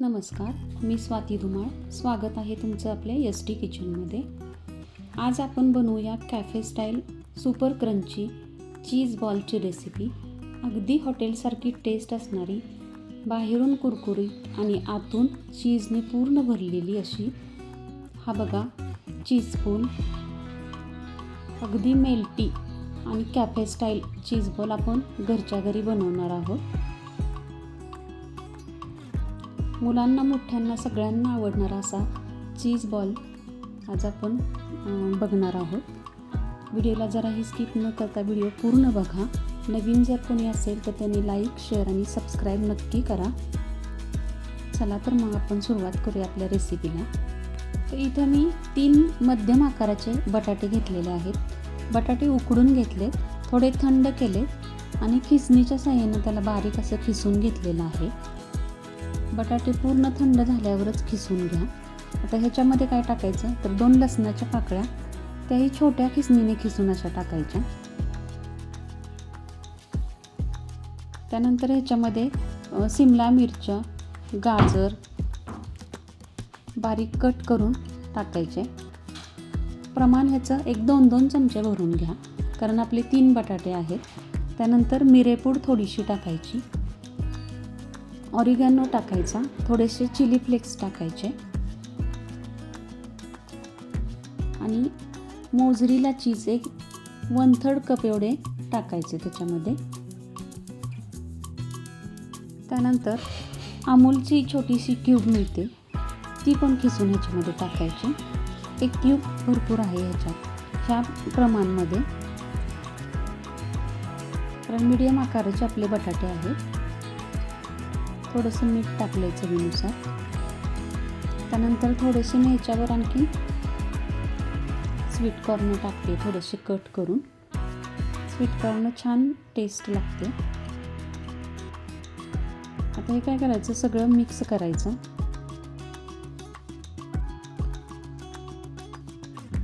नमस्कार मी स्वाती धुमाळ. स्वागत आहे तुमचं आपल्या एस टी किचनमध्ये आज आपण बनवूया cafe style super crunchy cheese बॉलची recipe अगदी हॉटेलसारखी टेस्ट असणारी बाहेरून कुरकुरीत आणि आतून चीजने पूर्ण भरलेली अशी. हा बघा चीज बॉल अगदी मेल्टी आणि कॅफे स्टाईल चीज बॉल आपण घरच्या घरी बनवणार आहोत. मुलांना मोठ्यांना सगळ्यांना आवडणारा असा चीज बॉल आज आपण बघणार आहोत. व्हिडिओला जराही स्किप न करता व्हिडिओ पूर्ण बघा. नवीन जर कोणी असेल तर त्यांनी लाईक शेअर आणि सबस्क्राईब नक्की करा. चला तर मग आपण सुरुवात करूया आपल्या रेसिपीला तर इथं मी तीन मध्यम आकाराचे बटाटे घेतलेले आहेत. बटाटे उकडून घेतले थोडे थंड केले आणि खिसणीच्या साह्यानं त्याला बारीक असं खिसून घेतलेलं आहे. बटाटे पूर्ण थंड झाल्यावरच खिसून घ्या. आता ह्याच्यामध्ये काय टाकायचं? तर दोन लसणाच्या पाकळ्या त्याही छोट्या खिसणीने खिसून अशा टाकायच्या. त्यानंतर ह्याच्यामध्ये सिमला मिरच्या गाजर बारीक कट करून टाकायचे. प्रमाण ह्याचं एक दोन दोन चमचे भरून घ्या कारण आपले तीन बटाटे आहेत. त्यानंतर मिरेपूड थोडीशी टाकायची. ऑरिगॅनो टाकायचा. थोडेसे चिली फ्लेक्स टाकायचे. आणि मोजरीला चीज एक वन थर्ड कप एवढे टाकायचे त्याच्यामध्ये. त्यानंतर अमूलची छोटीशी क्यूब मिळते. ती पण खिसून ह्याच्यामध्ये टाकायची. एक क्यूब भरपूर आहे ह्याच्यात ह्या प्रमाणमध्ये. कारण मीडियम आकाराचे आपले बटाटे आहेत. थोडंसं मीठ टाकलं चवीनुसार. त्यानंतर थोडेसे मी ह्याच्यावर आणखी स्वीट कॉर्न टाकते थोडेसे कट करून. स्वीट कॉर्न छान टेस्ट लागते. आता हे काय करायचं? सगळं मिक्स करायचं.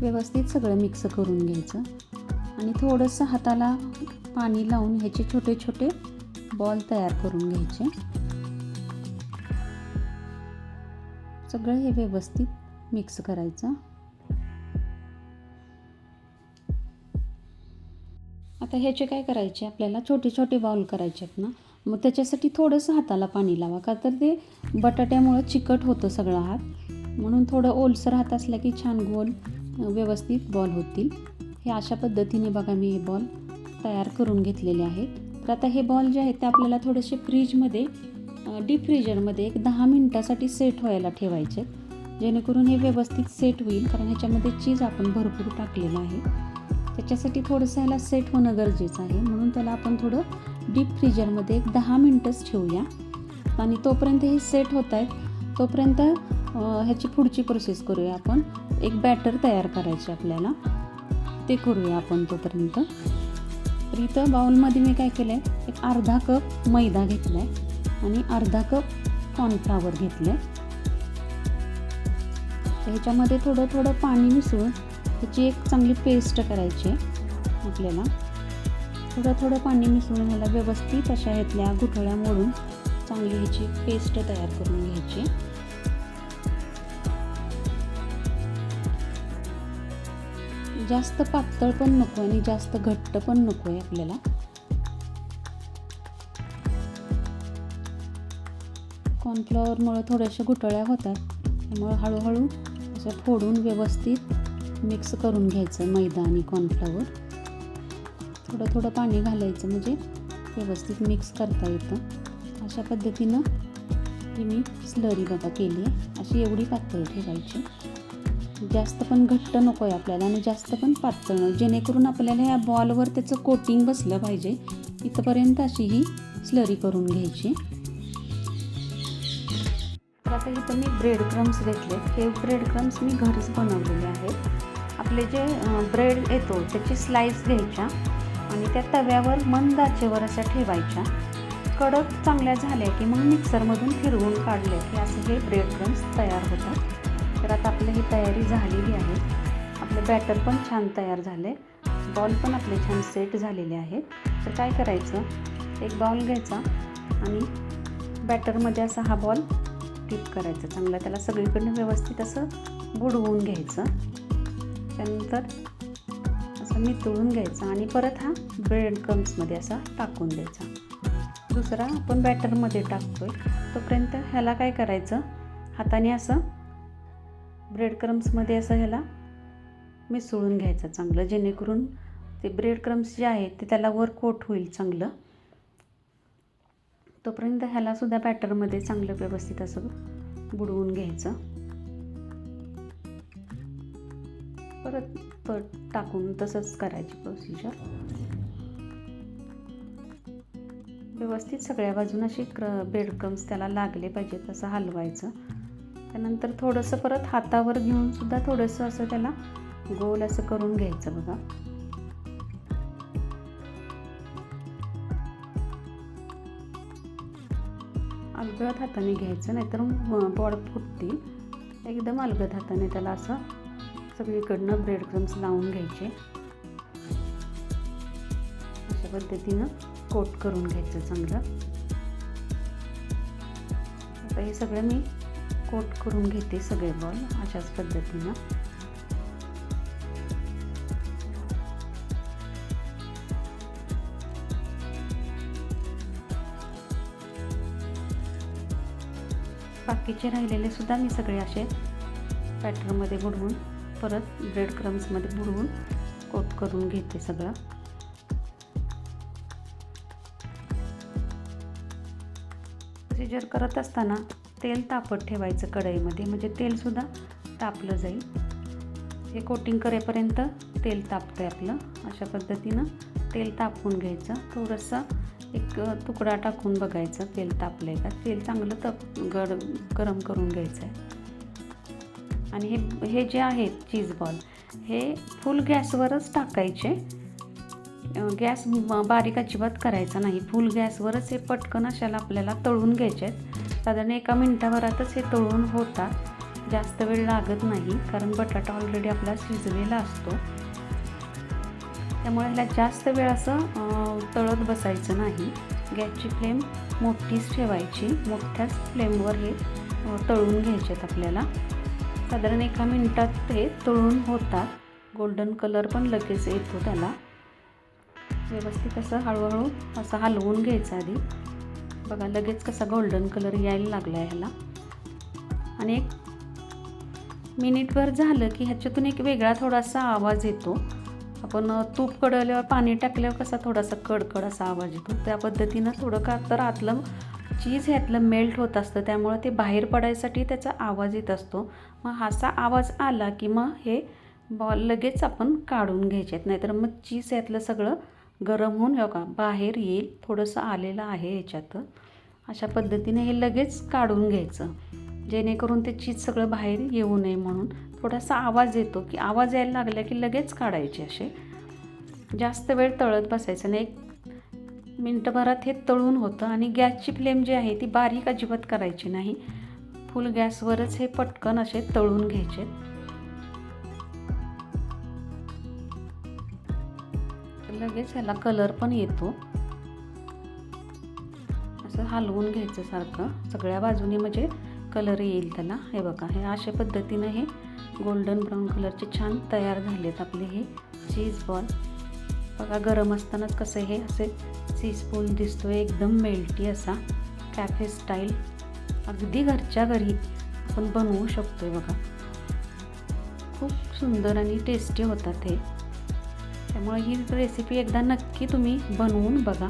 व्यवस्थित सगळं मिक्स करून घ्यायचं. आणि थोडंसं हाताला पाणी लावून ह्याचे छोटे छोटे बॉल तयार करून घ्यायचे. सगळं हे व्यवस्थित मिक्स करायचं. आता ह्याचे काय करायचे? आपल्याला छोटे छोटे बाउल करायचे आहेत ना. मग त्याच्यासाठी थोडंसं हाताला पाणी लावा का तर ते बटाट्यामुळं चिकट होतं सगळं हात. म्हणून थोडं ओलसर हात असला की छान गोल व्यवस्थित बॉल होतील. हे अशा पद्धतीने बघा मी हे बॉल तयार करून घेतलेले आहेत. तर आता हे बॉल जे आहेत ते आपल्याला थोडेसे फ्रीजमध्ये डीप फ्रीजरमध्ये एक दहा मिनटासाठी सेट व्हायला ठेवायचे. जेणेकरून हे व्यवस्थित सेट होईल कारण ह्याच्यामध्ये चीज आपण भरपूर टाकलेलं आहे. त्याच्यासाठी थोडंसं ह्याला सेट होणं गरजेचं आहे. म्हणून त्याला आपण थोडं डीप फ्रीजरमध्ये एक दहा मिनटंच ठेवूया. आणि तोपर्यंत हे सेट होत आहेत. तोपर्यंत ह्याची पुढची प्रोसेस करूया आपण. एक बॅटर तयार करायची आपल्याला. ते करूया आपण तोपर्यंत. तर इथं बाउलमध्ये मी काय केलं आहे एक अर्धा कप मैदा घेतला आहे आणि अर्धा कप कॉर्नफ्लावर घेतलं. आहे ह्याच्यामध्ये थोडं थोडं पाणी मिसळून त्याची एक चांगली पेस्ट करायची आहे आपल्याला. थोडं थोडं पाणी मिसळून ह्याला व्यवस्थित अशा ह्यातल्या गुठळ्या मोडून चांगली ह्याची पेस्ट तयार करून घ्यायची. जास्त पातळ पण नको आणि जास्त घट्ट पण नको आहे आपल्याला. कॉर्नफ्लॉवरमुळं थोड्याशा गुटळ्या होतात. त्यामुळं हळूहळू असं फोडून व्यवस्थित मिक्स करून घ्यायचं मैदा आणि कॉर्नफ्लॉवर थोडं थोडं पाणी घालायचं म्हणजे व्यवस्थित मिक्स करता येतं. अशा पद्धतीनं ही मी स्लरी बघा केली आहे. अशी एवढी पातळ ठेवायची. जास्त पण घट्ट नको आहे आपल्याला आणि जास्त पण पातळ जेणेकरून आपल्याला ह्या बॉलवर त्याचं कोटिंग बसलं पाहिजे. इथपर्यंत अशी ही स्लरी करून घ्यायची. आता इथं मी ब्रेड क्रम्स घेतले हे ब्रेड क्रम्स मी घरीच बनवलेले आहेत. आपले जे ब्रेड येतो त्याची स्लाईस घ्यायच्या आणि त्या तव्यावर मंद आचेवर अशा ठेवायच्या. कडक चांगल्या झाल्या की मग मिक्सरमधून फिरवून काढले की असे हे ब्रेड क्रम्स तयार होतात. तर आता आपली ही तयारी झालेली आहे. आपले बॅटर पण छान तयार झाले. बॉल पण आपले छान सेट झालेले आहेत. तर काय करायचं? एक बॉल घ्यायचा आणि बॅटरमध्ये असा हा बॉल टीप करायचं चांगलं त्याला सगळीकडनं व्यवस्थित असं बुडवून घ्यायचं. त्यानंतर असं नितळून घ्यायचं आणि परत हा ब्रेड क्रम्समध्ये असा टाकून द्यायचा. दुसरा आपण बॅटरमध्ये टाकतो आहे तोपर्यंत ह्याला काय करायचं हाताने असं ब्रेड क्रम्समध्ये असं ह्याला मिसळून घ्यायचं चांगलं जेणेकरून ते ब्रेड क्रम्स जे आहेत ते त्याला वर कोट होईल चांगलं. तोपर्यंत ह्यालासुद्धा बॅटरमध्ये चांगलं व्यवस्थित असं बुडवून घ्यायचं. परत पर टाकून तसंच करायची प्रोसिजर व्यवस्थित सगळ्या बाजून अशी क्र बेडक्रम्स त्याला लागले पाहिजेत असं हलवायचं. त्यानंतर थोडंसं परत हातावर घेऊन सुद्धा थोडंसं असं त्याला गोल असं करून घ्यायचं बघा. अलगद हाताने घ्यायचं नाहीतर बॉड फुटतील. एकदम अलगद हाताने त्याला असं सगळीकडनं ब्रेड क्रम्स लावून घ्यायचे. अशा पद्धतीनं कोट करून घ्यायचं चांगलं. आता हे सगळं मी कोट करून घेते सगळे बॉल अशाच पद्धतीनं. बाकीचे राहिलेले सुद्धा मी सगळे असे बॅटरमध्ये बुडवून परत ब्रेड क्रम्समध्ये बुडवून कोट करून घेते सगळं. प्रोसिजर करत असताना तेल तापत ठेवायचं कढईमध्ये म्हणजे तेलसुद्धा तापलं जाईल. हे कोटिंग करेपर्यंत तेल तापतं आहे आपलं. अशा पद्धतीनं तेल तापवून घ्यायचं. थोडंसं एक तुकडा टाकून बघायचं तेल तापलं आहे का? तेल चांगलं तप गड गरम करून घ्यायचं आहे आणि हे हे जे आहेत चीज बॉल हे फुल गॅसवरच टाकायचे. गॅस बारीक अजिबात करायचा नाही. फुल गॅसवरच हे पटकन अशाला आपल्याला तळून घ्यायचे आहेत साधारण एका मिनटाभरातच हे तळून होतात. जास्त वेळ लागत नाही कारण बटाटा ऑलरेडी आपला शिजलेला असतो. त्यामुळे ह्याला जास्त वेळ असं तळत बसायचं नाही. गॅसची फ्लेम मोठीच ठेवायची. मोठ्याच फ्लेमवर हे तळून घ्यायचे आहेत आपल्याला. साधारण एका मिनटात ते तळून होतात. गोल्डन कलर पण लगेच येतो त्याला. व्यवस्थित असं हळूहळू असं हलवून घ्यायचं आधी. बघा लगेच कसा गोल्डन कलर यायला लागला आहे ह्याला. आणि एक मिनिटभर झालं की ह्याच्यातून एक वेगळा थोडासा आवाज येतो. आपण तूप कडवल्यावर पाणी टाकल्यावर कसा थोडासा कडकड असा आवाज येतो. त्या पद्धतीनं थोडं का तर आतलं चीज ह्यातलं मेल्ट होत असतं. त्यामुळं ते बाहेर पडायसाठी त्याचा आवाज येत असतो. मग असा आवाज आला की मग हे बॉल लगेच आपण काढून घ्यायचे आहेत नाहीतर मग चीज ह्यातलं सगळं गरम होऊन हो का बाहेर येईल. थोडंसं आलेलं आहे ह्याच्यात. अशा पद्धतीने हे लगेच काढून घ्यायचं. जेणेकरून ते चीज सगळं बाहेर येऊ नये म्हणून. थोडासा आवाज येतो की आवाज यायला लागला की लगेच काढायचे असे. जास्त वेळ तळत बसायचं नाही एक मिनटभरात हे तळून होतं आणि गॅसची फ्लेम जी आहे ती बारीक अजिबात करायची नाही. फुल गॅसवरच हे पटकन असे तळून घ्यायचे. लगेच ह्याला कलर पण येतो. असं हलवून घ्यायचं सारखं. सगळ्या बाजूने म्हणजे कलर येईल त्याला. हे बघा हे अशा पद्धतीनं हे गोल्डन ब्राऊन कलरचे छान तयार झालेत आपले हे चीज बॉल बघा गरम असतानाच कसं हे असे चीज बॉल दिसतो एकदम मेल्टी असा कॅफे स्टाईल अगदी घरच्या घरी आपण बनवू शकतो आहे बघा. खूप सुंदर आणि टेस्टी होतात हे. त्यामुळे ही रेसिपी एकदा नक्की तुम्ही बनवून बघा.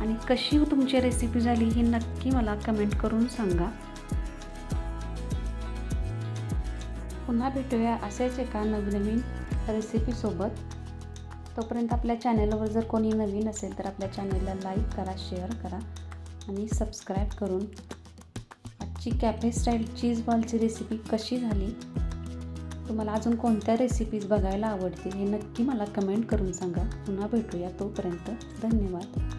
आणि कशी तुमची रेसिपी झाली ही नक्की मला कमेंट करून सांगा. पुन्हा भेटूया असेच एका नवनवीन रेसिपीसोबत तोपर्यंत आपल्या चॅनलवर जर कोणी नवीन असेल तर आपल्या चॅनलला लाईक करा शेअर करा आणि सबस्क्राईब करून आजची कॅफे स्टाईल चीज बॉलची रेसिपी कशी झाली? तुम्हाला अजून कोणत्या रेसिपीज बघायला आवडतील हे नक्की मला कमेंट करून सांगा. पुन्हा भेटूया तोपर्यंत. धन्यवाद.